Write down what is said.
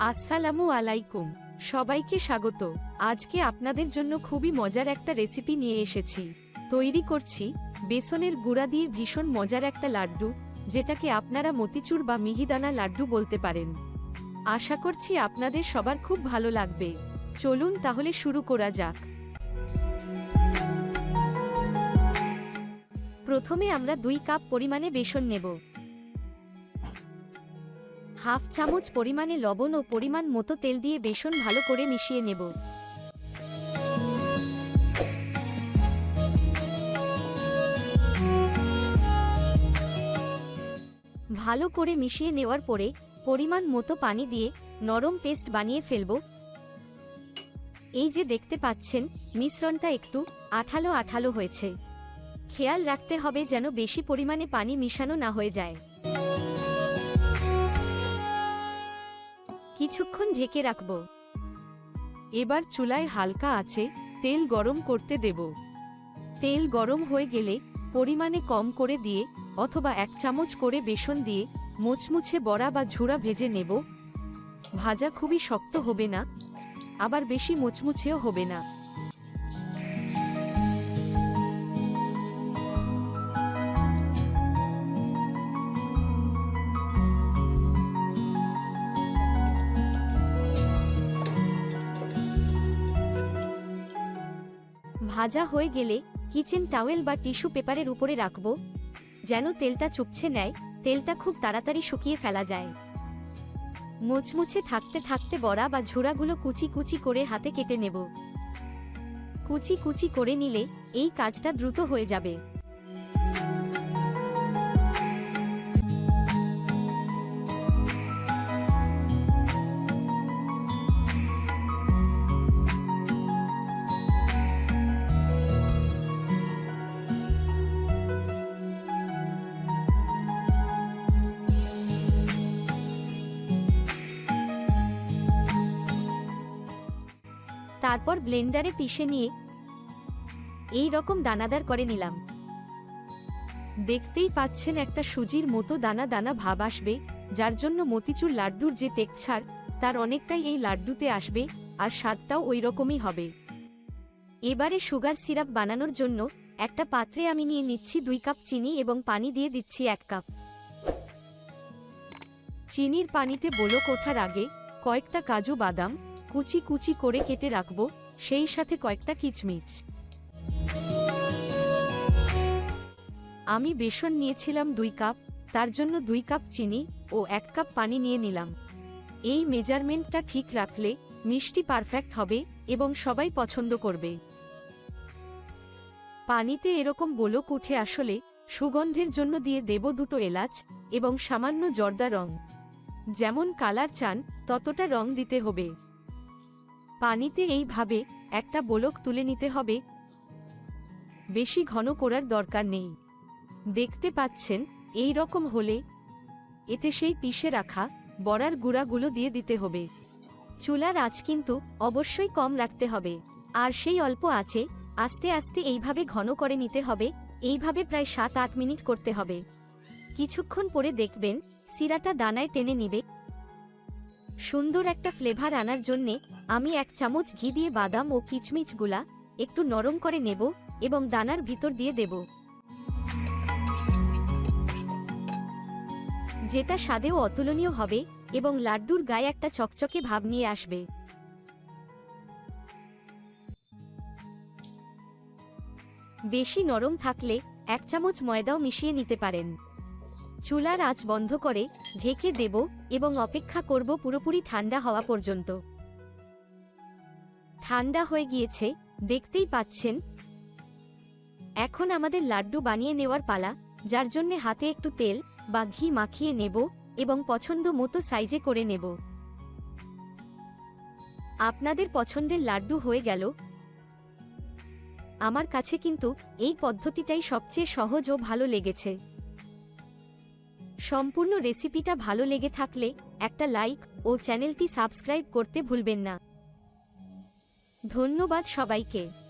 আসসালামু আলাইকুম, সবাইকে স্বাগত। আজকে আপনাদের জন্য খুবই মজার একটা রেসিপি নিয়ে এসেছি। তৈরি করছি বেসনের গুঁড়া দিয়ে ভীষণ মজার একটা লাড্ডু, যেটাকে আপনারা মতিচুর বা মিহিদানা লাড্ডু বলতে পারেন। আশা করছি আপনাদের সবার খুব ভালো লাগবে। চলুন তাহলে শুরু করা যাক। প্রথমে আমরা দুই কাপ পরিমাণে বেসন নেব। হাফ চামচ পরিমাণে লবণ ও পরিমাণ মতো তেল দিয়ে বেসন ভালো করে মিশিয়ে নেব। ভালো করে মিশিয়ে নেওয়ার পরে পরিমাণ মতো পানি দিয়ে নরম পেস্ট বানিয়ে ফেলব। এই যে দেখতে পাচ্ছেন, মিশ্রণটা একটু আঠালো আঠালো হয়েছে। খেয়াল রাখতে হবে যেন বেশি পরিমাণে পানি মিশানো না হয়ে যায়। কিছুক্ষণ ঢেকে রাখব। এবার চুলায় হালকা আছে তেল গরম করতে দেব। তেল গরম হয়ে গেলে পরিমাণে কম করে দিয়ে অথবা এক চামচ করে বেসন দিয়ে মুচমুছে বড়া বা ঝুড়া ভেজে নেব। ভাজা খুবই শক্ত হবে না, আবার বেশি মুচমুছেও হবে না। ভাজা হয়ে গেলে কিচেন টাওয়েল বা টিস্যু পেপারের উপরে রাখব। যেন তেলটা চুপছে নেয়, তেলটা খুব তাড়াতাড়ি শুকিয়ে ফেলা যায়। মোচমুছে থাকতে থাকতে বড়া বা ঝুড়াগুলো কুচি কুচি করে হাতে কেটে নেব। কুচি কুচি করে নিলে এই কাজটা দ্রুত হয়ে যাবে। তারপর ব্লেন্ডারে পিষে নিয়ে এই রকম দানাদার করে নিলাম। দেখতেই পাচ্ছেন একটা সুজির মতো দানা দানা ভাব আসবে, যার জন্য মতিচুর লাড্ডুর যে টেক্সচার, তার অনেকটাই এই লাড্ডুতে আসবে, আর স্বাদটাও ওই রকমই হবে। এবারে সুগার সিরাপ বানানোর জন্য একটা পাত্রে আমি নিয়ে নিচ্ছি দুই কাপ চিনি এবং পানি দিয়ে দিচ্ছি এক কাপ। চিনির পানিতে বোলক ওঠার আগে কয়েকটা কাজু বাদাম কুচি কুচি করে কেটে রাখব, সেই সাথে কয়েকটা কিচমিচ। আমি বেসন নিয়েছিলাম দুই কাপ, তার জন্য দুই কাপ চিনি ও এক কাপ পানি নিয়ে নিলাম। এই মেজারমেন্টটা ঠিক রাখলে মিষ্টি পারফেক্ট হবে এবং সবাই পছন্দ করবে। পানিতে এরকম বোলক উঠে আসলে সুগন্ধের জন্য দিয়ে দেব দুটো এলাচ এবং সামান্য জর্দা রং। যেমন কালার চান, ততটা রং দিতে হবে। পানিতে এইভাবে একটা বোলক তুলে নিতে হবে। বেশি ঘন করার দরকার নেই। দেখতে পাচ্ছেন, এই রকম হলে এতে সেই পিষে রাখা বড়ার গুঁড়াগুলো দিয়ে দিতে হবে। চুলার আঁচ কিন্তু অবশ্যই কম রাখতে হবে। আর সেই অল্প আছে আস্তে আস্তে এইভাবে ঘন করে নিতে হবে। এইভাবে প্রায় সাত আট মিনিট করতে হবে। কিছুক্ষণ পরে দেখবেন সিরাটা দানায় টেনে নিবে। সুন্দর একটা ফ্লেভার আনার জন্যে আমি এক চামচ ঘি দিয়ে বাদাম ও কিচমিচগুলা একটু নরম করে নেব এবং দানার ভিতর দিয়ে দেব। যেটা স্বাদেও অতুলনীয় হবে এবং লাড্ডুর গায়ে একটা চকচকে ভাব নিয়ে আসবে। বেশি নরম থাকলে এক চামচ ময়দাও মিশিয়ে নিতে পারেন। চুলার আঁচ বন্ধ করে ঢেকে দেব এবং অপেক্ষা করব পুরোপুরি ঠান্ডা হওয়া পর্যন্ত। ঠান্ডা হয়ে গিয়েছে, দেখতেই পাচ্ছেন। এখন আমাদের লাড্ডু বানিয়ে নেওয়ার পালা, যার জন্য হাতে একটু তেল বা ঘি মাখিয়ে নেব এবং পছন্দ মতো সাইজে করে নেব। আপনাদের পছন্দের লাড্ডু হয়ে গেল। আমার কাছে কিন্তু এই পদ্ধতিটাই সবচেয়ে সহজ ও ভালো লেগেছে। সম্পূর্ণ রেসিপিটা ভালো লেগে থাকলে একটা লাইক ও চ্যানেলটি সাবস্ক্রাইব করতে ভুলবেন না। ধন্যবাদ সবাইকে।